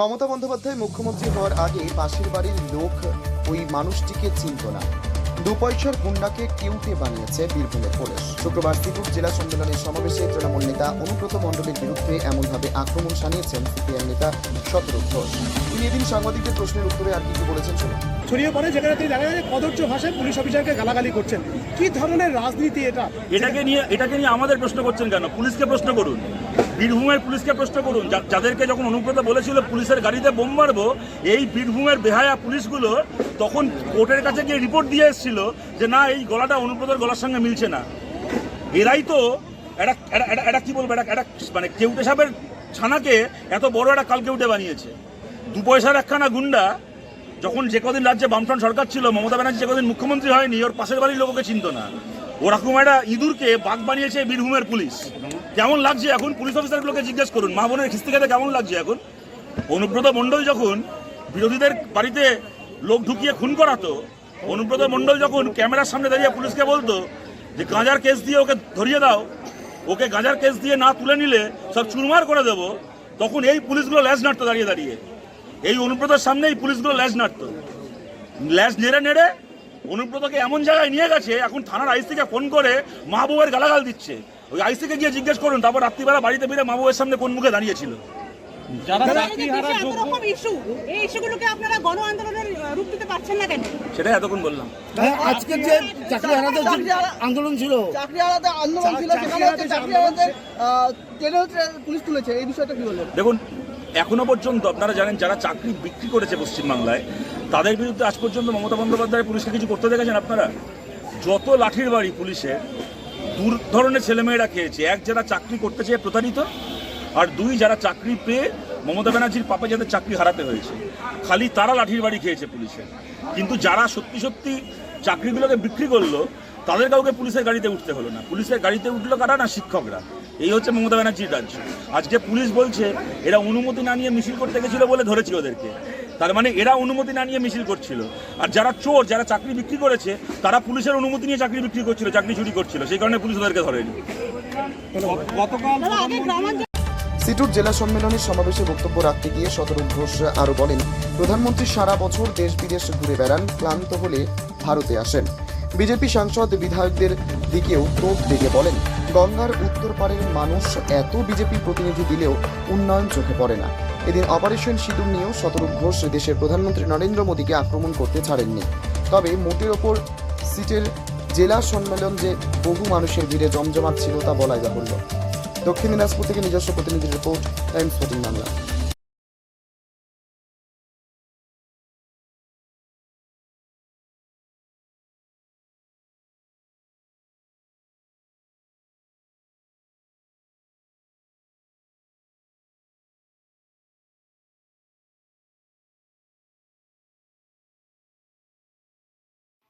মমতা বন্দ্যোপাধ্যায় মুখ্যমন্ত্রী হওয়ার আগে পাশের বাড়ির লোক ওই মানুষটিকে চিনত না। দু পয়সার গুন্ডাকে কেউটে বানিয়েছে বীরভূমের পুলিশ। শুক্রবার ত্রিপুর জেলা সম্মেলনের সমাবেশে তৃণমূল নেতা অনুব্রত মণ্ডলের বিরুদ্ধে এমনভাবে আক্রমণ শানিয়েছেন সিপিএম নেতা শতরূপ ঘোষ। তিনি এদিন সাংবাদিকদের প্রশ্নের উত্তরে আর কিছু বলেছেন শুনুন। ছড়িয়ে পড়ে যেখানে তিনি দেখা যায় কদর্য ভাষায় পুলিশ অফিসারকে গালাগালি করছেন। কি ধরনের রাজনীতি এটা? এটাকে নিয়ে এটাকে নিয়ে আমাদের প্রশ্ন করছেন কেন? পুলিশকে প্রশ্ন করুন। বীরভূমের পুলিশকে প্রশ্ন করুন। যাদেরকে যখন অনুব্রত বলেছিল, পুলিশের গাড়িতে বোম মারবো এই বীরভূমের বেহায়া পুলিশগুলো তখন কোর্টের কাছে গিয়ে রিপোর্ট দিয়ে এসেছিল যে, না, এই গলাটা অনুব্রতর গলার সঙ্গে মিলছে না। এরাই তো একটা, একটা- কি বলব, একটা একটা মানে কেউটে সাহেবের ছানাকে এত বড় একটা কাল কেউটে বানিয়েছে। দু পয়সার একখানা গুন্ডা যখন যে কদিন রাজ্যে বামফ্রন্ট সরকার ছিল, মমতা ব্যানার্জি যে কদিন মুখ্যমন্ত্রী হয়নি, ওর পাশের বাড়ির লোককে চিনতো না। ওরকম একটা ইঁদুরকে বাঘ বানিয়েছে বীরভূমের পুলিশ। কেমন লাগছে এখন? পুলিশ অফিসারগুলোকে জিজ্ঞেস করুন। মা বোনের খিস্তি খেতে কেমন লাগছে এখন? অনুব্রত মণ্ডল যখন বিরোধীদের বাড়িতে লোক ঢুকিয়ে খুন করাতো, অনুব্রত মণ্ডল যখন ক্যামেরার সামনে দাঁড়িয়ে পুলিশকে বলতো যে, গাঁজার কেস দিয়ে ওকে ধরিয়ে দাও, ওকে গাঁজার কেস দিয়ে না তুলে নিলে সব চুরমার করে দেবো, তখন এই পুলিশগুলো ল্যাজ নাড়তো দাঁড়িয়ে দাঁড়িয়ে। এই অনুব্রতর সামনে এই পুলিশগুলো ল্যাজ নাড়তো। ল্যাজ নেড়ে নেড়ে অনুব্রতকে এমন জায়গায় নিয়ে গেছে এখন থানার আইসিকে ফোন করে মাহবুবের গালাগাল দিচ্ছে। ওই আইসিকে গিয়ে জিজ্ঞেস করুন তারপর রাত্রিবেলা বাড়িতে ফিরে মাহবুবের সামনে কোন মুখে দাঁড়িয়েছিল। যারা এই যে চাকরি দেশে হারা এত যোগ্য রকম ইস্যু এই ইস্যুগুলোকে আপনারা গণ আন্দোলনের আহ, রূপ দিতে পারছেন না কেন? সেটাই এতক্ষণ বললাম। আজকের যে চাকরি আন্দোলন ছিল চাকরি আলাদা আন্দোলন ছিল চাকরি পুলিশ তুলেছে এই বিষয়টা কি বলবেন দেখুন এখনও পর্যন্ত আপনারা জানেন যারা চাকরি বিক্রি করেছে পশ্চিমবাংলায় তাদের বিরুদ্ধে আজ পর্যন্ত মমতা বন্দ্যোপাধ্যায় পুলিশকে কিছু করতে দেখেছেন আপনারা? যত লাঠির বাড়ি পুলিশের দু ধরনের ছেলেমেয়েরা খেয়েছে, এক যারা চাকরি করতে চেয়ে প্রতারিত, আর দুই যারা চাকরি পেয়ে মমতা ব্যানার্জির পাপে যাদের চাকরি হারাতে হয়েছে। খালি তারা লাঠির বাড়ি খেয়েছে পুলিশে। কিন্তু যারা সত্যি সত্যি চাকরিগুলোকে বিক্রি করল, তাদের কাউকে পুলিশের গাড়িতে উঠতে হলো না। পুলিশের গাড়িতে উঠল কারা না শিক্ষকরা? এই হচ্ছে মমতা ব্যানার্জির রাজ্য। আজকে পুলিশ বলছে, এরা অনুমতি না নিয়ে মিছিল করতে গেছিল বলে ধরেছি ওদেরকে। তার মানে এরা অনুমতি না নিয়ে মিছিল করছিল। আর যারা চোর যারা চাকরি বিক্রি করেছে তারা পুলিশের অনুমতি নিয়ে চাকরি বিক্রি করছিল চাকরি চুরি করছিল। সেই কারণে পুলিশ ওদেরকে ধরেনি। সিটুর জেলা সম্মেলনের সমাবেশে বক্তব্য রাখতে গিয়ে সদর ঘোষ আরও বলেন প্রধানমন্ত্রী সারা বছর দেশ বিদেশ ঘুরে বেড়ান ক্লান্ত হলে ভারতে আসেন। বিজেপি সাংসদ বিধায়কদের দিকেও ক্রোধ দেখে বলেন। গঙ্গার উত্তর পাড়ের মানুষ এত বিজেপি প্রতিনিধি দিলেও উন্নয়ন চোখে পড়ে না। এদিন অপারেশন সিঁদুর নিয়েও শতরূপ ঘোষ দেশের প্রধানমন্ত্রী নরেন্দ্র মোদীকে আক্রমণ করতে ছাড়েননি। তবে মোটের ওপর সিটের জেলা সম্মেলন যে বহু মানুষের ভিড়ে জমজমাট ছিল তা বলাই বাহুল্য। দক্ষিণ দিনাজপুর থেকে নিজস্ব প্রতিনিধি রিপোর্ট, টাইমস ফোর্টিন বাংলা।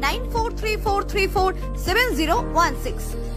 9434347016.